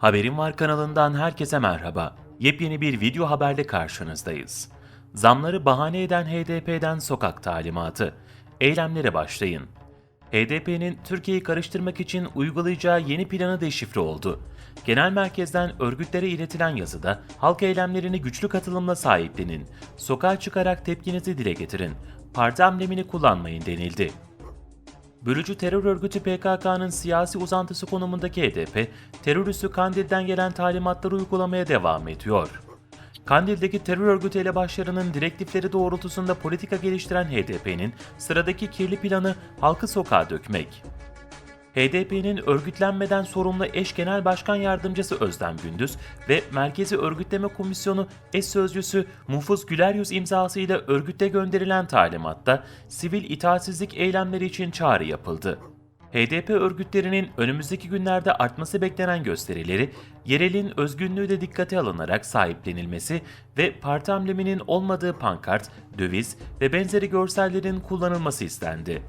Haberim Var kanalından herkese merhaba. Yepyeni bir video haberle karşınızdayız. Zamları bahane eden HDP'den sokak talimatı. Eylemlere başlayın. HDP'nin Türkiye'yi karıştırmak için uygulayacağı yeni planı deşifre oldu. Genel merkezden örgütlere iletilen yazıda halk eylemlerini güçlü katılımla sahiplenin, sokağa çıkarak tepkinizi dile getirin, parti amblemini kullanmayın denildi. Bölücü terör örgütü PKK'nın siyasi uzantısı konumundaki HDP, terör üssü Kandil'den gelen talimatları uygulamaya devam ediyor. Kandil'deki terör örgütü elebaşlarının direktifleri doğrultusunda politika geliştiren HDP'nin sıradaki kirli planı halkı sokağa dökmek. HDP'nin örgütlenmeden sorumlu eş genel başkan yardımcısı Özlem Gündüz ve Merkezi Örgütleme Komisyonu eş sözcüsü Mufuz Güleryüz imzasıyla örgütte gönderilen talimatta sivil itaatsizlik eylemleri için çağrı yapıldı. HDP örgütlerinin önümüzdeki günlerde artması beklenen gösterileri, yerelin özgünlüğü de dikkate alınarak sahiplenilmesi ve parti ambleminin olmadığı pankart, döviz ve benzeri görsellerin kullanılması istendi.